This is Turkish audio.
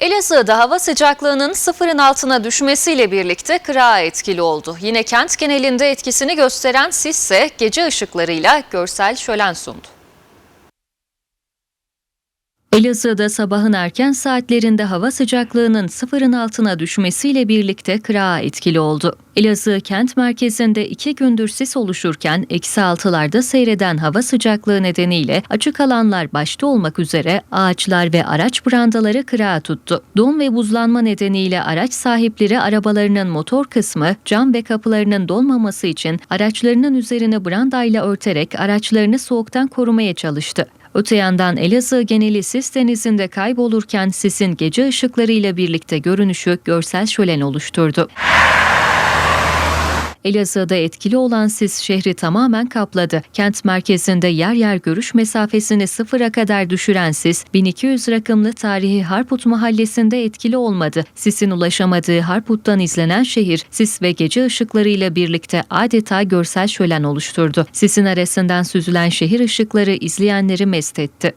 Elazığ'da hava sıcaklığının sıfırın altına düşmesiyle birlikte kırağa etkili oldu. Yine kent genelinde etkisini gösteren sis ise gece ışıklarıyla görsel şölen sundu. Elazığ'da sabahın erken saatlerinde hava sıcaklığının sıfırın altına düşmesiyle birlikte kırağa etkili oldu. Elazığ kent merkezinde iki gündür sis oluşurken eksi altılarda seyreden hava sıcaklığı nedeniyle açık alanlar başta olmak üzere ağaçlar ve araç brandaları kırağa tuttu. Don ve buzlanma nedeniyle araç sahipleri arabalarının motor kısmı, cam ve kapılarının dolmaması için araçlarının üzerine brandayla örterek araçlarını soğuktan korumaya çalıştı. Öte yandan Elazığ geneli sis denizinde kaybolurken sisin gece ışıklarıyla birlikte görünüşü görsel şölen oluşturdu. Elazığ'da etkili olan sis şehri tamamen kapladı. Kent merkezinde yer yer görüş mesafesini sıfıra kadar düşüren sis, 1200 rakımlı tarihi Harput mahallesinde etkili olmadı. Sisin ulaşamadığı Harput'tan izlenen şehir, sis ve gece ışıklarıyla birlikte adeta görsel şölen oluşturdu. Sisin arasından süzülen şehir ışıkları izleyenleri mest etti.